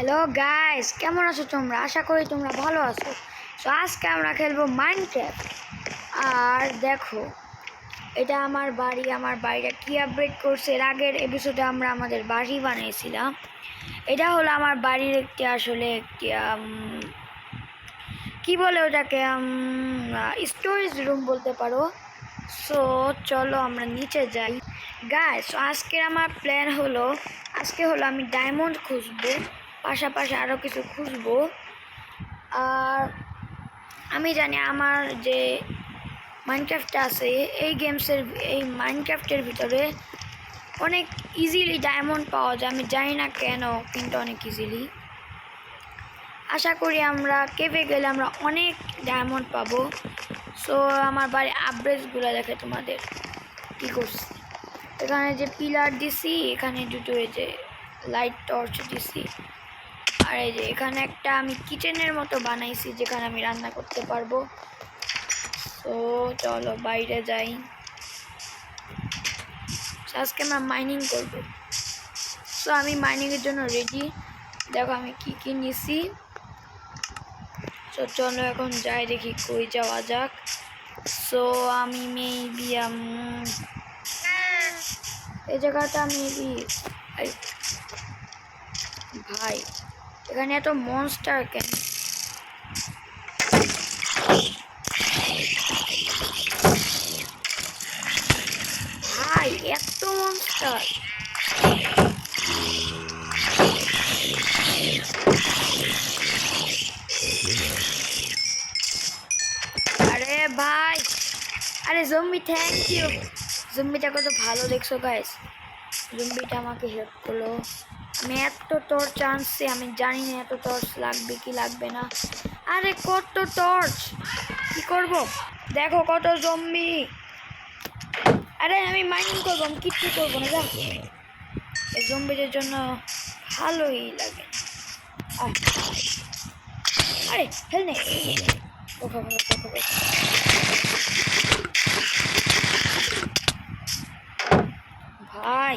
Hello guys কেমন আছো তোমরা? আশা করি তোমরা ভালো আছো। তো আজকে আমরা খেলব মাইনক্রাফট আর দেখো, এটা আমার বাড়ি, আমার বাড়িটা কী আপডেট করছে? এর আগের এপিসোডে আমরা আমাদের বাড়ি বানিয়েছিলাম। এটা হলো আমার বাড়ির একটি, আসলে একটি কি বলে ওটাকে? স্টোরেজ রুম বলতে পারো। সো চলো আমরা নিচে যাই। গাইস আজকের আমার প্ল্যান হলো, আজকে হলো আমি ডায়মন্ড খুঁজবো। পাশাপাশি আরও কিছু খুঁজবো। আর আমি জানি আমার যে মাইনক্রাফটটা আছে, এই গেমসের এই মাইনক্রাফটের ভিতরে অনেক ইজিলি ডায়মন্ড পাওয়া যায়। আমি জানি না কেন, কিন্তু অনেক ইজিলি আশা করি আমরা কেভে গেলে আমরা অনেক ডায়মন্ড পাবো। সো আমার বাড়ির আপডেটসগুলো দেখে তোমাদের কী করছি। এখানে যে পিলার দিছি, এখানে দুটো এই যে লাইট টর্চ দিছি। আর এই যে এখানে একটা আমি কিচেনের মতো বানাইছি, যেখানে আমি রান্না করতে পারব। তো চলো বাইরে যাই। আজকে আমরা মাইনিং করব। সো আমি মাইনিংয়ের জন্য রেডি দেখো আমি কি কি নিছি। তো চলো এখন যাই, দেখি কই যাওয়া যাক। সো আমি মেবি এই জায়গাটা মেবি ভাই এখানে এত মনস্টার কেন ভাই, এত মনস্টার আরে ভাই, আরে জম্বি থ্যাংক ইউ জম্বিটা কত ভালো দেখছ গাইস জম্বিটা আমাকে হেল্প করল। আমি এত টর্চ আনছি, আমি জানি না এত টর্চ লাগবে কি লাগবে না। আরে কত টর্চ কি করব? দেখো কত জম্বি আরে আমি মাইনিং করব, আমি কিচ্ছু করব না যা এই জম্বিদের জন্য ভালোই লাগে। আরে, হেল নে। ভাই,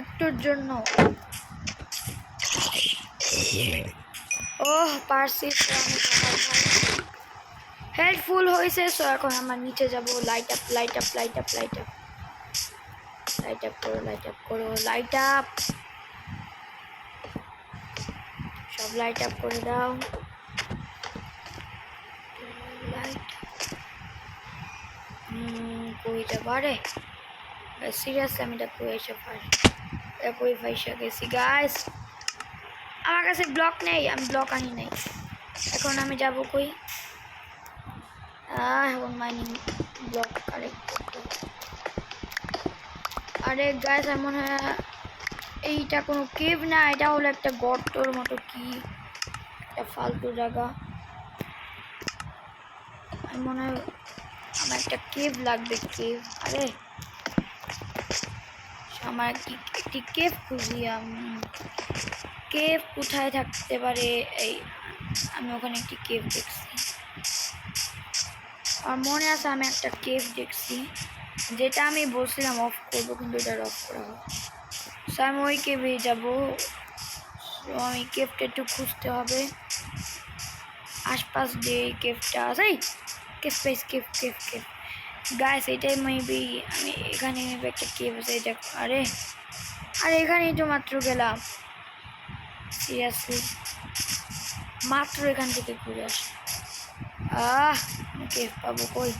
একটুর জন্য। ওহ, পারছি। হেল্পফুল হয়েছে সো এখন আমার নিচে যাব। Light up light up light up light up light up করো লাইট আপ করো লাইট আপ সব লাইট আপ করে দাও। লাইট কই যাবা রে সিরিয়াসলি আমি এটা কই এসে পারি কই ফাইসা গেছি গাইস আমার কাছে ব্লক নেই, আমি ব্লক আনি নাই। এখন আমি যাব কই? এখন মাইনিং ব্লক কালেক্ট করতে। আরে গাইস আমার মনে হয় এইটা কোনো কেভ না, এটা হলো একটা গর্তর মতো কি? একটা ফালতু জায়গা। মনে হয় আমার একটা কেভ লাগবে কেভ আরে, আমার একটি কেভ খুঁজি আমি। কেভ কোথায় থাকতে পারে? এই, আমি ওখানে একটি কেভ দেখছি। আর মনে আছে আমি একটা কেভ দেখছি। যেটা আমি বলছিলাম অফ করব, কিন্তু এটা অফ করা হবে সো আমি ওই কেভে যাব। তো আমি কেভটা একটু খুঁজতে হবে। আশপাশ এই কেভটা আছে। কেভ পেস কেভ কেভ কেভ গাছ এটাই মেবি আমি এখানে একটা কেভ আছে, এটা আরে, আর এখানেই তো মাত্র গেলাম। সিরিয়াসলি মাত্র এখান থেকে ঘুরে আসি। আহ কেভ পাবো কই?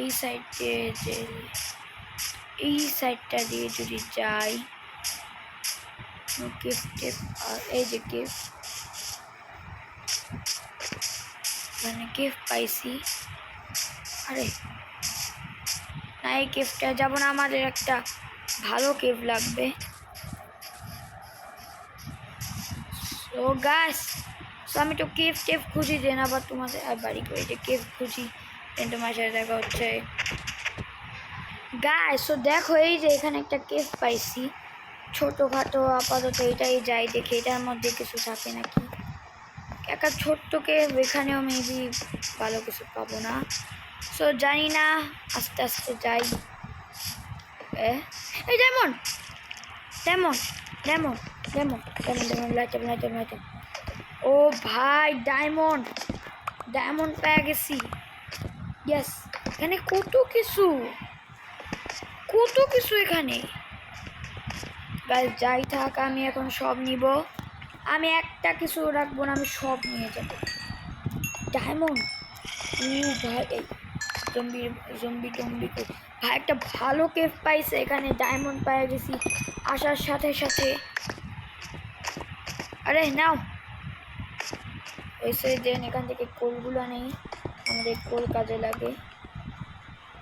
এই সাইড দিয়ে যে, এই সাইডটা দিয়ে যদি যাই কেভ কেভ আর এই যে কেভ এখানে কেভ পাইছি। আরে, না, এই কেভটা যাব না, আমাদের একটা ভালো কেভ লাগবে। সো গাছ সো আমি তো কেফ টেভ খুঁজি দেন আবার তোমাদের আর বাড়ি করে যে কেফ খুঁজি দেন তোমার সাথে দেখা হচ্ছে। গাছ সো দেখো, এই যে এখানে একটা কেফ পাইছি। ছোটোখাটো, আপাতত এটাই যাই দেখে, এটার মধ্যে কিছু থাকে নাকি? একটা ছোট্ট কেফ, এখানেও মেবি ভালো কিছু পাবো না। সো জানি না, আস্তে আস্তে যাই। এই যেমন ডেমন ডেমন ও ভাই ডায়মন্ড ডায়মন্ড পেয়ে গেছি ইয়েস এখানে কত কিছু? কত কিছু এখানে? গাছ যাই থাক, আমি এখন সব নিব। আমি একটা কিছু রাখব না, আমি সব নিয়ে যাব। ডায়মন্ড ও ভাই জম্বি জম্বি টম্বি ভাই, একটা ভালো কেফ পাইছে এখানে ডায়মন্ড পেয়ে গেছি। আসার সাথে সাথে আরে, নাও। এসে দেন, এখান থেকে কোলগুলো নেই। আমাদের কোল কাজে লাগে।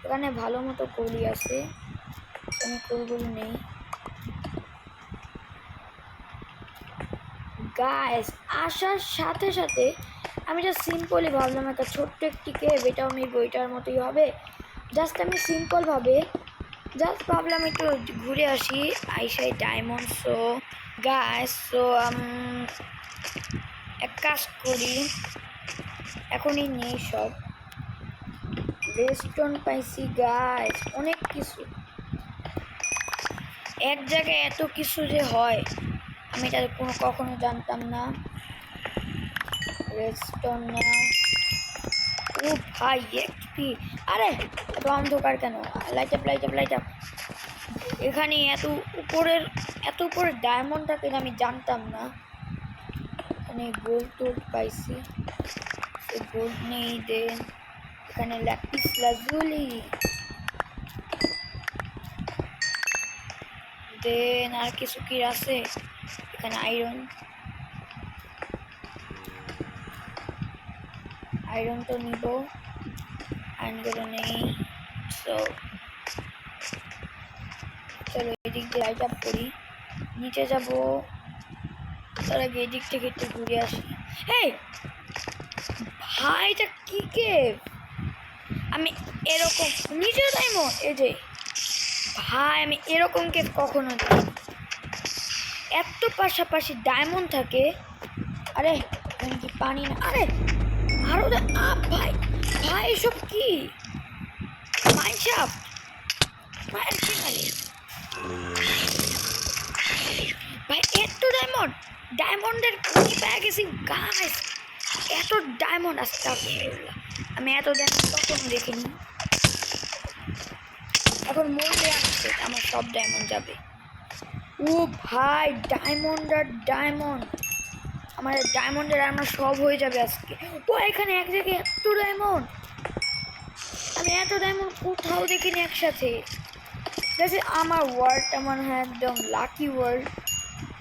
এখানে ভালো মতো কলি আছে। আমি কোলগুলো নেই। গাইস আসার সাথে সাথে আমি যা সিম্পলি ভাবলাম, একটা ছোট্ট একটি কেভ এটাও আমি বইটার মতোই হবে। জাস্ট আমি সিম্পলভাবে জাস্ট ভাবলাম একটু ঘুরে আসি। আইসাই ডায়মন্ড সো গাইস সো এক কাজ করি, এখনই নেই সব। রেস্টন পাইছি গাইস অনেক কিছু। এক জায়গায় এত কিছু যে হয়, আমি এটা কোনো কখনো জানতাম না। রেস্টন নাও ও ভাই এক্সপি আরে, এত অন্ধকার কেন? Light up light up light up এখানে এত উপরের এত উপরের ডায়মন্ডটাকে আমি জানতাম না? এখানে গোল্ড টোল্ড পাইছি। গোল্ড নেই দেন এখানে ল্যাপিস লাজুলি দেন আর কিছু কি আছে? এখানে আয়রন আয়রন তো নিব। আয়রনগুলো নেই সো চলো এদিক দিয়ে লাইট আপ করি। নিচে যাব। তার আগে এদিক থেকে একটু ঘুরে আসি। এই ভাই এটা কি কে আমি এরকম নিচে যাইমো এই যে ভাই আমি এরকম কেক কখনো দেখি এত পাশাপাশি ডায়মন্ড থাকে। আরে কি পানি না? আরে আরও দে- আ, ভাই ভাই এসব কি? মাইনশাপ মায়ের কি ভাই, এত ডায়মন্ড ডায়মন্ডের কি পেয়ে গেছি গাছ এত ডায়মন্ড আসতে আমি এত ডায়মন্ড কখনো দেখিনি। এখন মরলে আসছে আমার সব ডায়মন্ড যাবে। ও ভাই ডায়মন্ড আর ডায়মন্ড আমার ডায়মন্ডের আমার সব হয়ে যাবে আজকে। ও, এখানে এক জায়গায় এত ডায়মন্ড আমি এত ডায়মন্ড কোথাও দেখিনি একসাথে। আমার ওয়ার্ল্ডটা মনে হয় একদম লাকি ওয়ার্ল্ড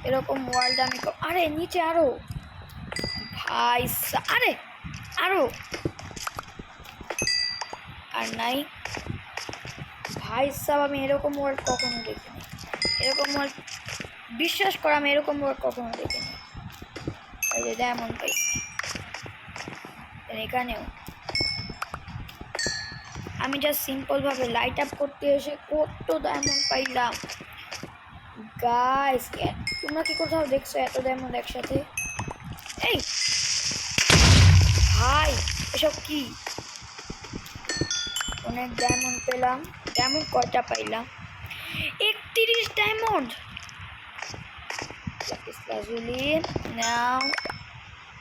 এরকম ওয়ার্ল্ড আমি আরে, নিচে আরও। ভাই আরে, আরও। আর নাই। ভাই সাহ আমি এরকম ওয়ার্ড কখনো দেখিনি। এরকম ওয়ার্ড বিশ্বাস করা, আমি এরকম ওয়ার্ড কখনো দেখিনি। এই যে ডায়মন্ড পাইছি এখানেও। আমি জাস্ট সিম্পলভাবে লাইট আপ করতে এসে কত ডায়মন্ড পাইলাম। গাইস তোমরা কি কোথাও দেখছ এত ডায়মন্ড একসাথে? এই! ভাই, এসব কি? অনেক ডায়মন্ড পেলাম ডায়মন্ড কয়টা পাইলাম? একত্রিশ ডায়মন্ড নাও।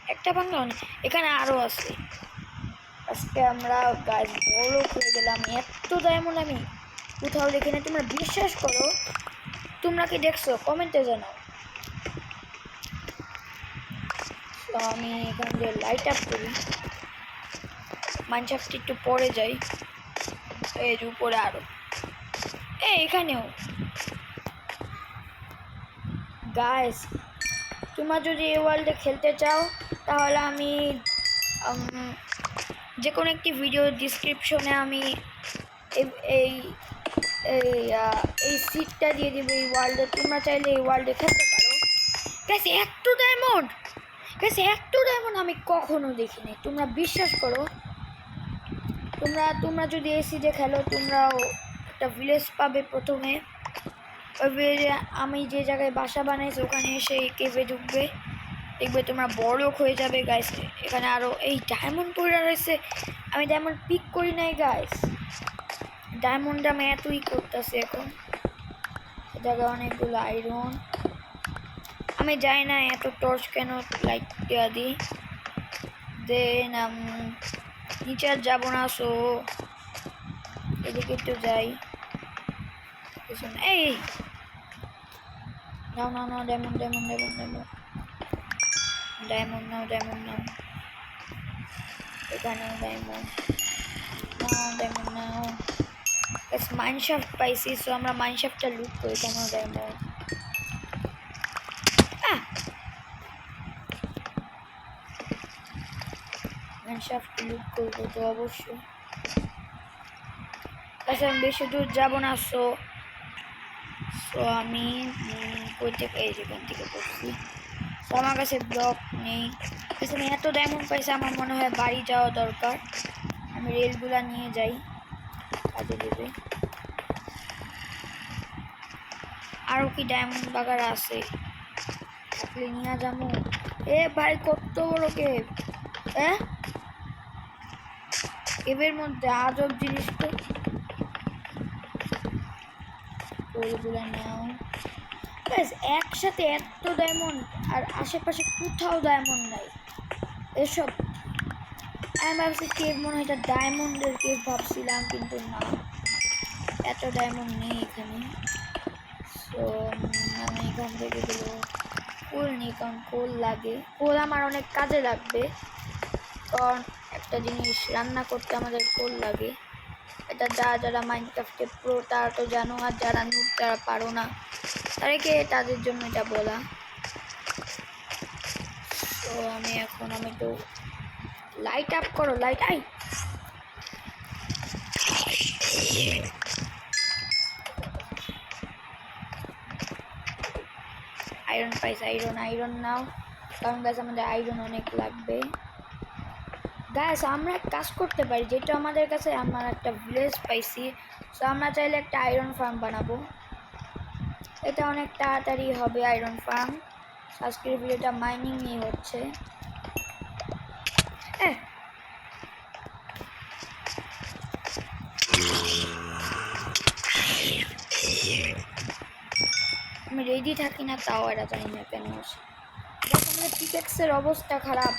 একটা বাংলা এখানে আরও আছে। আজকে আমরা গাছ বড় হয়ে গেলাম, এত ডায়মন্ড আমি। কোথাও দেখি না তোমরা বিশ্বাস করো। তোমরা কি দেখছ? কমেন্টে জানাও। তো আমি এখান দিয়ে লাইট আপ করি। মাইনশাফটি একটু পরে যাই। যে উপরে আরও। এই এখানেও। গাইস তোমরা যদি এই ওয়ার্ল্ডে খেলতে চাও, তাহলে আমি যে কোনো একটি ভিডিও ডিসক্রিপশনে আমি এই- এই এই সিটটা দিয়ে দিব এই ওয়ার্ল্ডে তোমরা চাইলে এই ওয়ার্ল্ডে খেলতে পারো। গ্যাস এত ডায়মন্ড গ্যাস এত ডায়মন্ড আমি কখনো দেখিনি। তোমরা বিশ্বাস করো। তোমরা তোমরা যদি এই সিটে খেলো, তোমরাও একটা ভিলেজ পাবে প্রথমে। ওই ভিলেজে আমি যে জায়গায় বাসা বানাইছি, ওখানে এসে কেভে ঢুকবে। দেখবে তোমরা বড়লোক হয়ে যাবে গাইস এখানে আরও এই ডায়মন্ড পড়ে রয়েছে। আমি ডায়মন্ড পিক করি নাই গাইস ডায়মন্ড আমি এতই করতেছি এখন। জায়গায় অনেকগুলো আয়রন আমি যাই না এত টর্চ কেন লাইট দেওয়া দিই। দেন নিচে আর যাব না সো এদিকে একটু যাই। এই। নাও নাও নাও diamond diamond diamond diamond diamond নাও ডায়মন্ড নাও। এখানেও ডায়মন্ড নাও ডায়মন্ড নাও। মাইনশাফট পাইছি সো আমরা মাইনশাফটটা লুট করি কেন ডায়মন্ড আহ মাইনশাফট লুট করব তো অবশ্যই। আচ্ছা আমি বেশি দূর যাব না সো সো আমি কই থেকে যেখান থেকে করছি তো আমার কাছে ব্লক নেই। কাছে আমি এত ডায়মন্ড পাইছি, আমার মনে হয় বাড়ি যাওয়া দরকার। আমি রেলগুলা নিয়ে যাই। কাজে দেবে। আরও কি ডায়মন্ড বাগার আছে? থাকলে নিয়ে যাব। এ, ভাই, কত বড় কেভ হ্যাঁ? কেভের মধ্যে আজব জিনিস তো ওইগুলো নাও। ব্যাস একসাথে এত ডায়মন্ড আর আশেপাশে কোথাও ডায়মন্ড নাই। এসব আমি ভাবছি কেভ মনে হয় এটা ডায়মন্ডের কেভ ভাবছিলাম, কিন্তু না। এত ডায়মন্ড নেই এখানে। সো আমি এখান থেকে গেলো কোল নিই, কারণ কোল লাগে। কোল আমার অনেক কাজে লাগবে, কারণ একটা জিনিস রান্না করতে আমাদের কোল লাগে। এটা যারা যারা মাইনক্রাফটে প্রো তারা তো জানো, আর যারা নুট তারা পারো না। তাদেরকে তাদের জন্য এটা বলা। তো আমি এখন আমি তো লাইট আপ করো লাইট আই! আয়রন পাইস আয়রন আয়রন নাও। কারণ গাছ আমাদের আয়রন অনেক লাগবে। গাছ আমরা এক কাজ করতে পারি, যেটা আমাদের কাছে আমার একটা ভিলেজ পাইছি। সো আমরা চাইলে একটা আয়রন ফার্ম বানাবো। এটা অনেক তাড়াতাড়ি হবে আয়রন ফার্ম আজকের ভিডিওটা মাইনিং নিয়ে হচ্ছে। হ্যাঁ আমি রেডি থাকি না, তাও এটা জানি না কেন আমাদের অবস্থা খারাপ।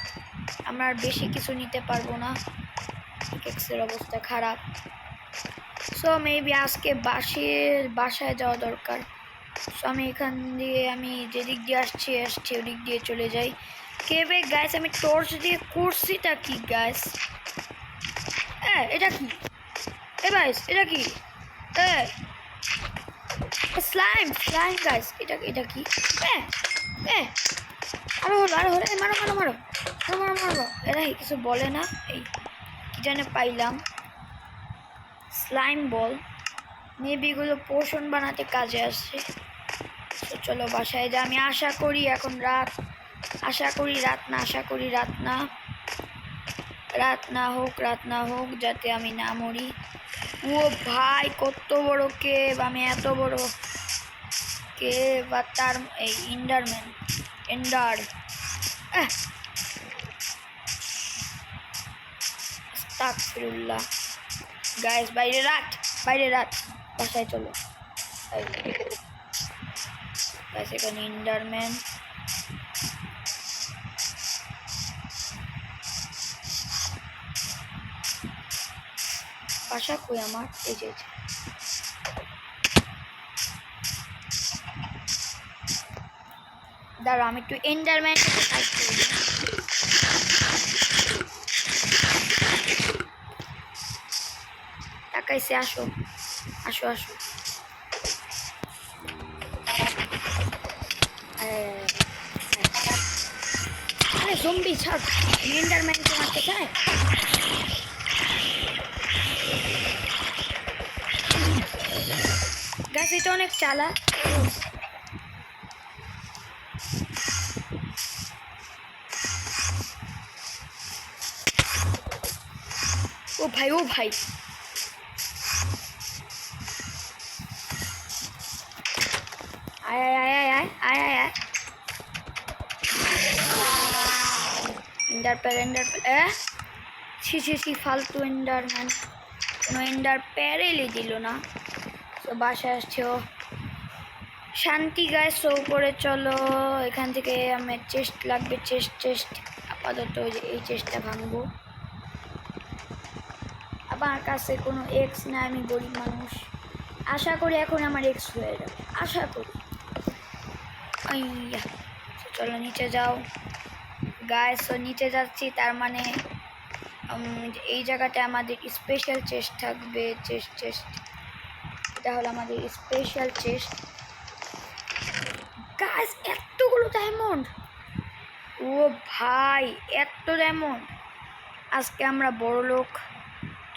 আমরা বেশি কিছু নিতে পারব না। পিকেক্সের অবস্থা খারাপ। সো মেবি আজকে বাসে বাসায় যাওয়া দরকার। সো আমি এখান দিয়ে আমি যেদিক দিয়ে আসছি আসছি ওদিক দিয়ে চলে যাই। কেবে গ্যাস আমি টর্চ দিয়ে করছিটা কি গ্যাস হ্যাঁ এটা কি? এ গাইস এটা কি? এ স্লাইম স্লাইম গাইস এটা এটা কি? হ্যাঁ হ্যাঁ আরও হলো আরও হলো মারো মারো মারো। মারো মারো এরা কিছু বলে না। এই, কি জানে পাইলাম। স্লাইম বল মেবি এগুলো পোষণ বানাতে কাজে আসছে। তো চলো বাসায় যা। আমি আশা করি এখন রাত। আশা করি রাত না, আশা করি রাত না। রাত না হোক, রাত না হোক, যাতে আমি না মরি। ও ভাই, কত বড় কেভ। আমি এত বড় কেভ। আর তার, এই ইন্ডারম্যান এন্ডার আস্তাগফিরুল্লাহ গাইস বাইরে রাত বাইরে রাত। বাসায় চলো। গাইস এখানে ইন্ডারম্যান বাসা কই আমার? এই যে। দাঁড়াও, আমি একটু এন্ডারম্যান কাজ করি তাকাইছে আসো। আসো আসো। আরে, আরে জম্বি ছাড়। এন্ডারম্যানকে মারতে চায়? গাছ এটা অনেক চালা ও ভাই ও ভাই। আয় আয় আয় আয় আয় আয় আয় এন্ডার প্যার ছি ছি ছি, ফালতু এন্ডার ম্যান কোনো এন্ডার প্যারেলই দিল না। তো বাসায় আসছে ও। শান্তি গায়ে সো করে চলো। এখান থেকে আমার চেস্ট লাগবে চেস্ট চেস্ট আপাতত এই চেস্টটা ভাঙবো। আমার কাছে কোনো এক্স না আমি গরিব মানুষ। আশা করি এখন আমার এক্স হয়ে যাবে। আশা করি। চলো নিচে যাও। গায়ে সো নিচে যাচ্ছি, তার মানে এই জায়গাটা আমাদের স্পেশাল চেস্ট থাকবে চেস্ট চেস্ট এটা হলো আমাদের স্পেশাল চেস্ট গাছ এতগুলো ডায়মন্ড ও ভাই, এত ডায়মন্ড আজকে আমরা বড় লোক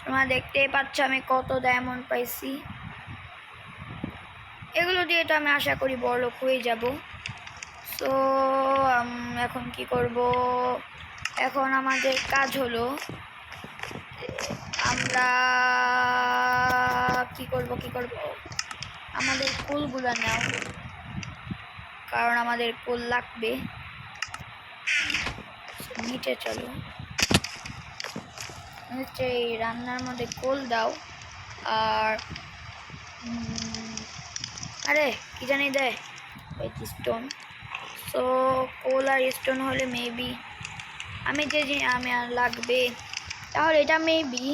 তোমরা দেখতেই পাচ্ছ আমি কত ডায়মন্ড পাইছি। এগুলো দিয়ে তো আমি আশা করি বড় লোক হয়ে যাব সো এখন কি করব? এখন আমাদের কাজ হলো, আমরা কি করব কি করব? আমাদের কুলগুলো নাও, কারণ আমাদের কুল লাগবে। নিচে চলো। এই রান্নার মধ্যে কোল দাও, আর আরে, কি জানি দেয় স্টোন সো কোল আর স্টোন হলে মেবি আমি যে আমি আর লাগবে। তাহলে এটা মেবি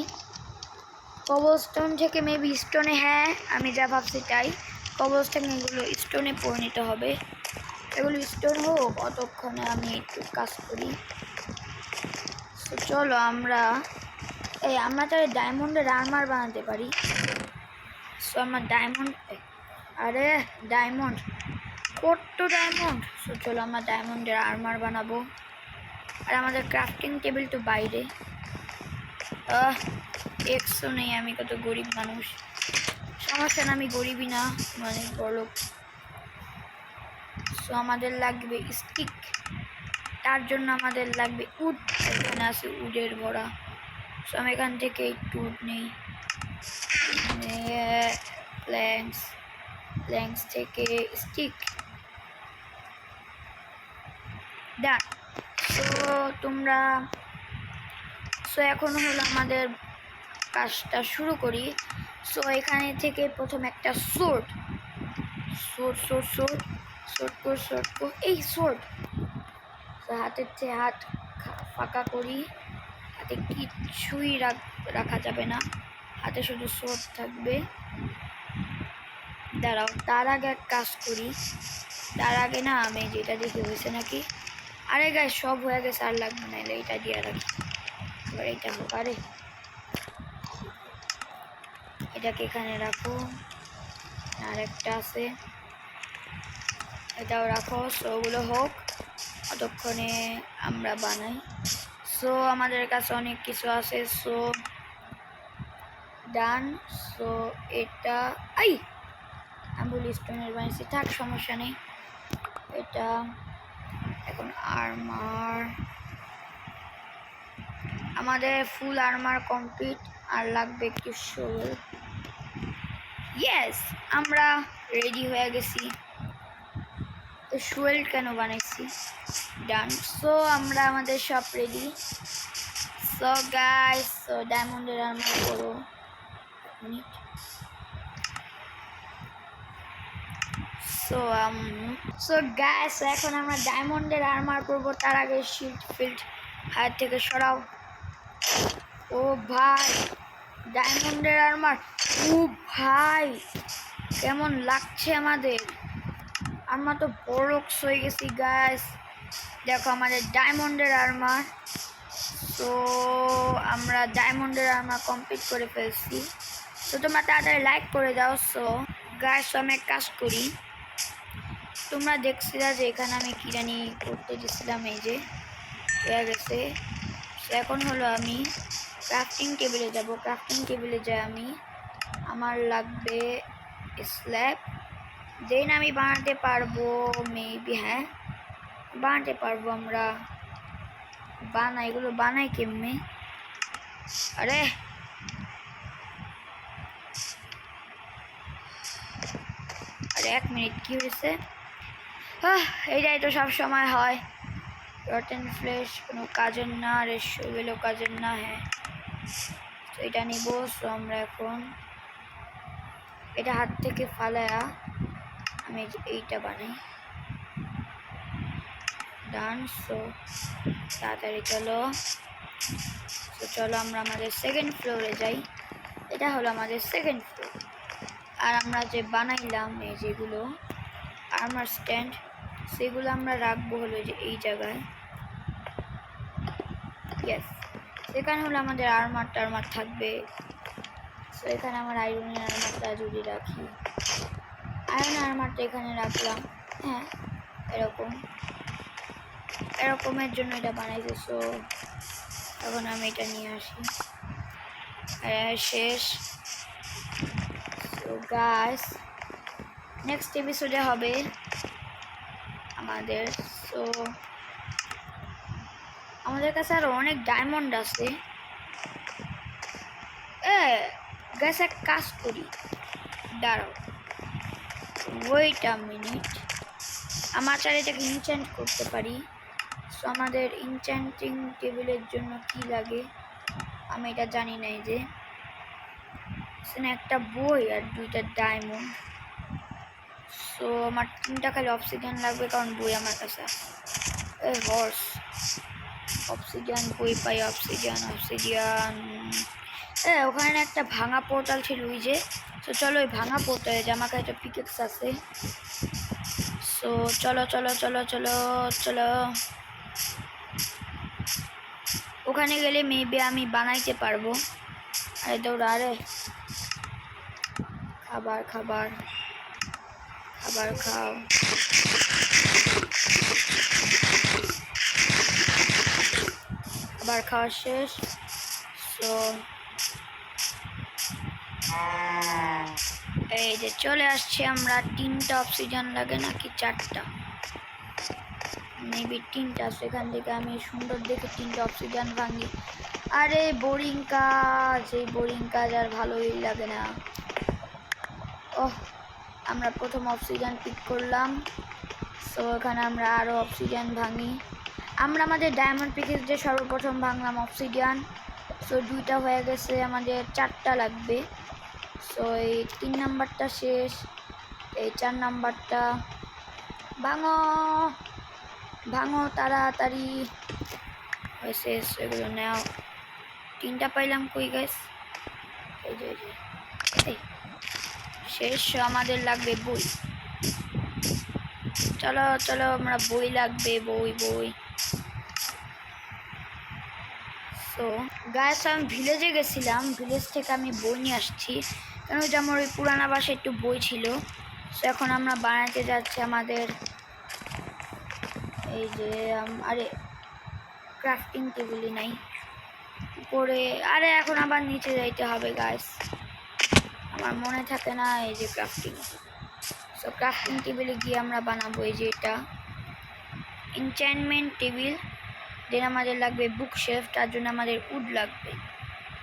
কবল স্টোন থেকে মেবি স্টোনে হ্যাঁ আমি যা ভাবছি তাই। কবল স্টোন এগুলো স্টোনে পরিণত হবে। এগুলো স্টোন হোক, অতক্ষণে আমি একটু কাজ করি। তো চলো আমরা, এই আমরা তাহলে ডায়মন্ডের আর্মার বানাতে পারি। সো আমার ডায়মন্ড আরে ডায়মন্ড কত ডায়মন্ড সো চলো আমরা ডায়মন্ডের আর্মার বানাবো। আর আমাদের ক্রাফটিং টেবিল তো বাইরে। একশো নেই, আমি কত গরিব মানুষ। সমস্যা না, আমি গরিবই না মানে বড়লোক সো আমাদের লাগবে স্টিক তার জন্য আমাদের লাগবে উড এখানে আছে উডের ভরা সো আমি এখান থেকে একটু উড নেই। প্ল্যাঙ্কস প্ল্যাঙ্কস থেকে স্টিক ডান সো তোমরা সো এখন হলো আমাদের কাজটা শুরু করি। সো এখানে থেকে প্রথম একটা sort sort sort sort sort কর সোর্ট কর। এই সোর্ট তো হাতের চেয়ে হাত ফাঁকা করি। হাতে কিচ্ছুই রাখ- যাবে না। হাতে শুধু সোর্ট থাকবে। দাঁড়াও, তার আগে এক কাজ করি। তার আগে না আমি যেটা দেখি হয়েছে নাকি? আরে গায়ে সব হয়ে গেছে, আর লাগবে না, এলে এটা দিয়ে রাখি। এবার এটা হোক, আরে। এটাকে এখানে রাখো। আর একটা আছে। এটাও রাখো। সো ওগুলো হোক ততক্ষণে আমরা বানাই। সো আমাদের কাছে অনেক কিছু আছে। সো ডান সো এটা আই! বলি স্টোনের বানিয়েছি থাক, সমস্যা নেই। এটা এখন আর্মার আমাদের ফুল আর্মার কমপ্লিট আর লাগবে একটু শোল ইয়েস আমরা রেডি হয়ে গেছি। তো শোয়েল কেন বানাইছি? ডান সো আমরা আমাদের সব রেডি সো গাইস সো ডায়মন্ডের আর্মার করো মিনিট সো সো গ্যাস এখন আমরা ডায়মন্ডের আর্মার করব তার আগে শিল্ড ফিল্ড হাত থেকে সরাও। ও ভাই ডায়মন্ডের আর্মার ও ভাই, কেমন লাগছে আমাদের? আমরা তো বড় হয়ে গেছি গ্যাস দেখো আমাদের ডায়মন্ডের আর্মার তো আমরা ডায়মন্ডের আর্মার কমপ্লিট করে ফেলছি। তো তোমরা তাড়াতাড়ি লাইক করে দাও সো গাছ আমি কাজ করি। তোমরা দেখছিলা যে এখানে আমি কি জানি করতে দিছিলাম এই যে। গেছে। এখন হলো আমি ক্রাফটিং টেবিলে যাব। ক্রাফটিং টেবিলে যাই আমি। আমার লাগবে স্ল্যাব দেন আমি বানাতে পারব মেবি হ্যাঁ। বানাতে পারব আমরা। বানাই, এগুলো বানাই কেমনে? আরে! আরে, এক মিনিট, কি হয়েছে? এইটাই তো সব সময় হয়। রটেন ফ্লেশ কোনো কাজের না এসবেলও কাজের না হ্যাঁ। তো এটা নিব সো আমরা এখন। এটা হাত থেকে ফালায়া আমি এইটা বানাই। ডান সো তাড়াতাড়ি চলো। তো চলো আমরা আমাদের সেকেন্ড ফ্লোরে যাই। এটা হলো আমাদের সেকেন্ড ফ্লোর আর আমরা যে বানাইলাম এই যেগুলো আর্মার স্ট্যান্ড সেগুলো আমরা রাখব হলো যে এই জায়গায়। ইয়েস সেখানে হলো আমাদের আর্মার টার্মার থাকবে। তো এখানে আমার আয়রনের আর্মারটা যদি রাখি। আয়রন আর্মারটা এখানে রাখলাম। হ্যাঁ এরকম। এরকমের জন্য এটা বানাইছে সো এখন আমি এটা নিয়ে আসি। শেষ। সো গাছ নেক্সট এপিসোডে হবে আমাদের সো আমাদের কাছে আরও অনেক ডায়মন্ড আছে। গ্যাস এক কাজ করি। ওয়েট আ মিনিট আমার চার এটাকে ইনচেন্ট করতে পারি। সো আমাদের ইনচেন্টিং টেবিলের জন্য কি লাগে? আমি এটা জানি না এই যে একটা বই আর দুইটা ডায়মন্ড সো আমার তিনটা খালি অক্সিজেন লাগবে কারণ বই আমার কাছে এই হর্স অক্সিজেন বই পাই অক্সিজেন অক্সিজেন হ্যাঁ ওখানে একটা ভাঙা পোর্টাল ছিল ওই যে। তো চলো ওই ভাঙা পোর্টালে যে আমার কাছে একটা পিকেক্স আছে। সো চলো চলো চলো চলো চলো। ওখানে গেলে মেবি আমি বানাইতে পারব। আরে, দৌড়া, আরে। খাবার খাবার। খাবার খাও। খাবার খাওয়া শেষ। সো এই যে চলে আসছি আমরা তিনটা অক্সিজেন লাগে নাকি চারটা? মেবি তিনটা, সেখান থেকে আমি সুন্দর দেখে তিনটা অক্সিজেন ভাঙি আরে বোরিং কাজ। এই বোরিং কাজ আর ভালোই লাগে না। ওহ আমরা প্রথম অক্সিজেন পিক করলাম। সো এখানে আমরা আরও অক্সিজেন ভাঙি। আমরা আমাদের ডায়মন্ড পিকের যে সর্বপ্রথম ভাঙলাম অক্সিজেন সো দুইটা হয়ে গেছে, আমাদের চারটা লাগবে। সো এই তিন নাম্বারটা শেষ। এই চার নাম্বারটা ভাঙো। ভাঙো তাড়াতাড়ি। শেষ, এগুলো নেও। তিনটা পাইলাম কই গাছ এই যে, এই। শেষ, আমাদের লাগবে বই। চলো চলো, আমরা বই লাগবে, বই বই। সো গাছ আমি ভিলেজে গেছিলাম ভিলেজ থেকে আমি বই নিয়ে আসছি। কেন যে আমার ওই পুরানা বাসায় একটু বই ছিল। সো এখন আমরা বানাতে যাচ্ছি আমাদের এই যে আরে ক্রাফটিং টেবিলই নাই। উপরে, আরে, এখন আবার নিচে যাইতে হবে গাছ আমার মনে থাকে না এই যে ক্রাফটিং সো ক্রাফটিং টেবিলে গিয়ে আমরা বানাবো এই যে এটা। এনচ্যান্টমেন্ট টেবিল দেন আমাদের লাগবে বুক শেফ তার জন্য আমাদের উড লাগবে।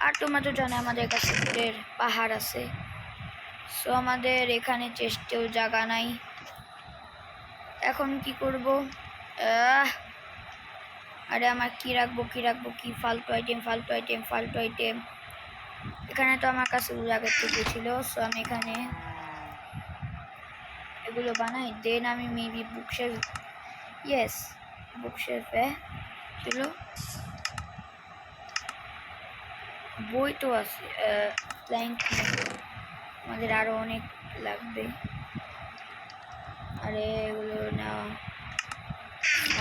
আর তোমরা তো জানো আমাদের কাছে উডের পাহাড় আছে। সো আমাদের এখানে চেষ্টেও জায়গা নাই। এখন কি করব? আরে, আমার কি রাখব কি রাখব, কি ফালতু আইটেম ফালতু আইটেম ফালতু আইটেম এখানে তো আমার কাছে আগের থেকে ছিল সো আমি এখানে এগুলো বানাই। দেন আমি maybe bookshelf yes book শেফে ছিল। বই তো আছে আমাদের আরও অনেক লাগবে। আরে এগুলো না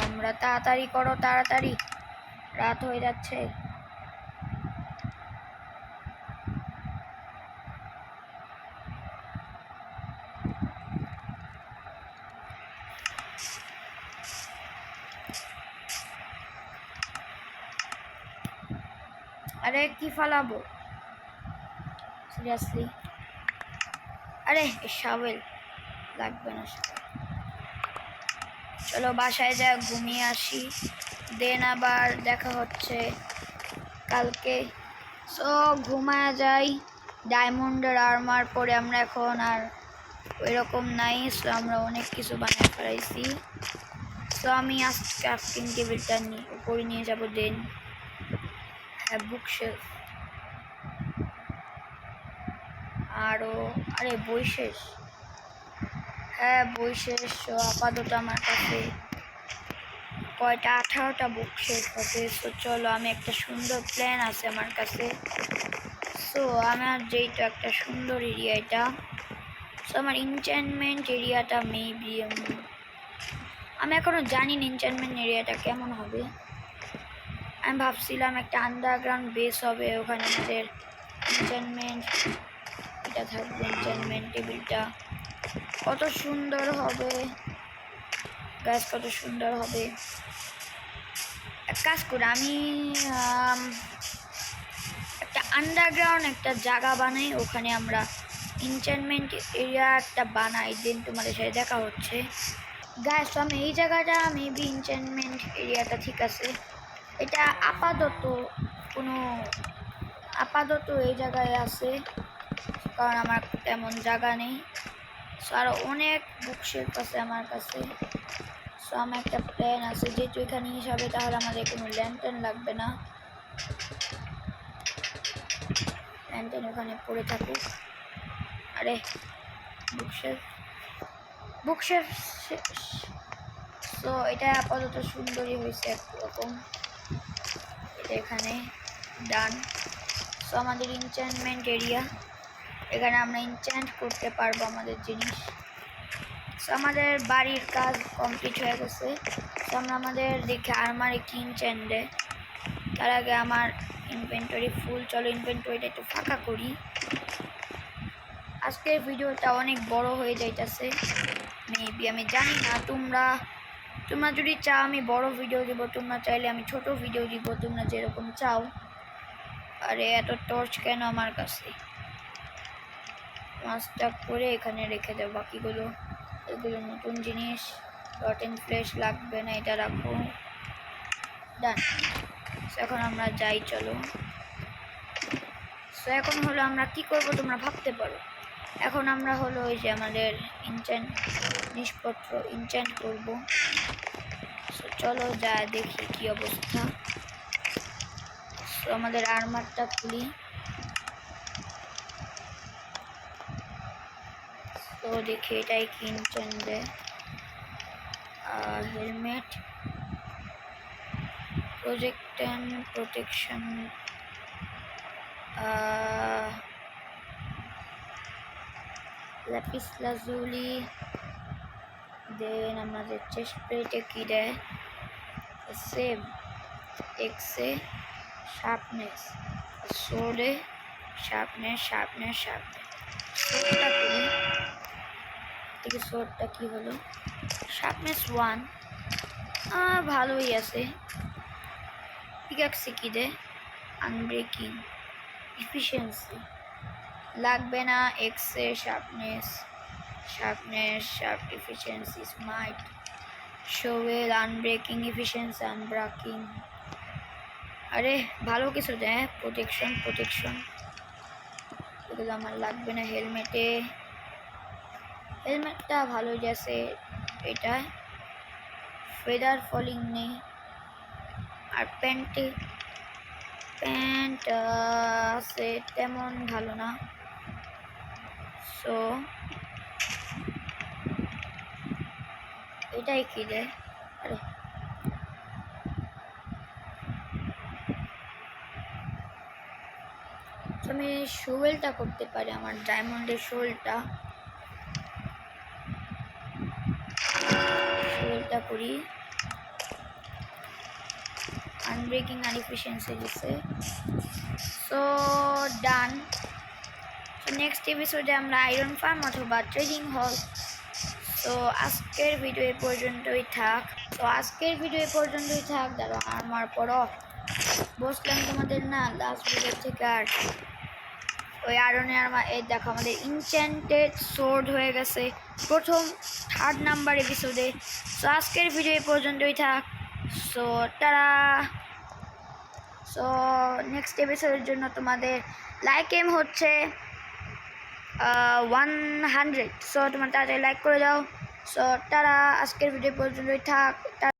আমরা তাড়াতাড়ি করো, তাড়াতাড়ি। রাত হয়ে যাচ্ছে। আরে কি ফালাবো? সিরিয়াসলি আরে শাওয়েল লাগবে না চলো বাসায় যা, ঘুমিয়ে আসি। দেন আবার দেখা হচ্ছে কালকে। সো ঘুমায় যাই। ডায়মন্ডের আর্মার পরে আমরা এখন আর ওই রকম নাই। সো আমরা অনেক কিছু বানিয়ে ফেলাইছি। সো আমি আজকে ক্রাফটিং টেবিলটা নিয়ে উপরে নিয়ে যাব দেন। বুক শেলফ আরও আরে বই শেষ। হ্যাঁ বই শেষ। আপাতত আমার কাছে কয়টা? আঠারোটা বুক শেষ আছে তো চলো, আমি একটা সুন্দর প্ল্যান আছে আমার কাছে। সো আমার যেইটা একটা সুন্দর এরিয়া এটা। সো আমার ইনচেনমেন্ট এরিয়াটা মেবি আমি এখনও জানি না ইনচেনমেন্ট এরিয়াটা কেমন হবে। আমি ভাবছিলাম একটা আন্ডারগ্রাউন্ড বেস হবে, ওখানে আমাদের এনচেনমেন্ট এটা থাকবে এনচেনমেন্ট টেবিলটা কত সুন্দর হবে। গাছ কত সুন্দর হবে। এক কাজ করে, আমি একটা আন্ডারগ্রাউন্ড একটা জায়গা বানাই, ওখানে আমরা এনচেনমেন্ট এরিয়া একটা বানাই দিন তোমাদের সাথে দেখা হচ্ছে। গাছ আমি এই জায়গাটা মেবি এনচেনমেন্ট এরিয়াটা ঠিক আছে। এটা আপাতত কোনো আপাতত এই জায়গায় আছে, কারণ আমার তেমন জায়গা নেই। সো আরও অনেক বুকশেপ আছে আমার কাছে। সো আমার একটা প্ল্যান আছে, যেহেতু এখানে হিসাবে তাহলে আমাদের কোনো ল্যান্টার্ন লাগবে না। ল্যান্টার্ন ওখানে পড়ে থাকুক। আরে বুকশেপ বুকশেপ তো এটা আপাতত সুন্দরই হয়েছে একরকম। এখানে ডান সো আমাদের ইনচ্যান্টমেন্ট এরিয়া এখানে আমরা ইনচ্যান্ট করতে পারব আমাদের জিনিস। সো আমাদের বাড়ির কাজ কমপ্লিট হয়ে গেছে। তো আমরা আমাদের দেখে আলমারি কি দেয়। তার আগে আমার ইনভেন্টরি ফুল চলো ইনভেন্টরিটা একটু ফাঁকা করি। আজকের ভিডিওটা অনেক বড় হয়ে যাইতেছে। মেবি আমি জানি না, তোমরা তোমরা যদি চাও আমি বড় ভিডিও দিব, তোমরা চাইলে আমি ছোট ভিডিও দিব, তোমরা যেরকম চাও। আরে, এত টর্চ কেন আমার কাছে? মাছটা করে এখানে রেখে দেবো বাকিগুলো। এগুলো নতুন জিনিস। রটেন ফ্লেশ লাগবে না, এটা রাখো। ডান এখন আমরা যাই, চলো। সো এখন হলো আমরা কি করব তোমরা ভাবতে পারো। এখন আমরা হলো ওই যে আমাদের ইনচেন্ট জিনিসপত্র ইনচেন্ট করব। চলো যা দেখি কি অবস্থা। আমাদের আর্মারটা খুলি। তো দেখি এটাই কি ইনচেন্ট দেয় helmet project and protection lapis lazuli then আমাদের চেস্ট প্লেটে কী দেয় সেম এক্সে শার্পনেস সোডে শার্পনেস শার্পনেস শার্পনেস সোডটা করি থেকে সোডটা কী হলো? শার্পনেস ওয়ান ভালোই আছে। পিকাক্সে কী দেয় আনব্রেকিং ইফিসিয়েন্সি লাগবে না এক্সে sharpness sharpness sharp efficiency smart shovel unbreaking efficiency unbreaking আরে, ভালো কিছু দেয় প্রোটেকশন প্রোটেকশন এগুলো আমার লাগবে না হেলমেটে হেলমেটটা ভালো গেছে এটা। ফেদার ফলিং নেই। আর প্যান্টে প্যান্ট আছে, তেমন ভালো না। সো এটাই কি রে? আরে। আমি শোয়েলটা করতে পারি, আমার ডায়মন্ডের শোয়েলটা শোয়েলটা করি। আনব্রেকিং আর ইফিসিয়েন্সি দিচ্ছে সো ডান নেক্সট এপিসোডে আমরা আয়রন ফার্ম অথবা ট্রেডিং হল তো আজকের ভিডিও এ পর্যন্তই থাক। তো আজকের ভিডিও এ পর্যন্তই থাক দাঁড়ো আমার পরও বসলাম তোমাদের না লাস্ট ভিডিও থেকে আর। ওই আয়রনে আমার এই দেখো আমাদের ইনচ্যান্টেড সোর্ড হয়ে গেছে, প্রথম থার্ড নাম্বার এপিসোডে তো আজকের ভিডিও এ পর্যন্তই থাক। সো তারা সো নেক্সট এপিসোডের জন্য তোমাদের লাইক এম হচ্ছে। ওয়ান হান্ড্রেড সো তোমার তাড়াতাড়ি লাইক করে দাও সো তারা আজকের ভিডিও পর্যন্তই থাক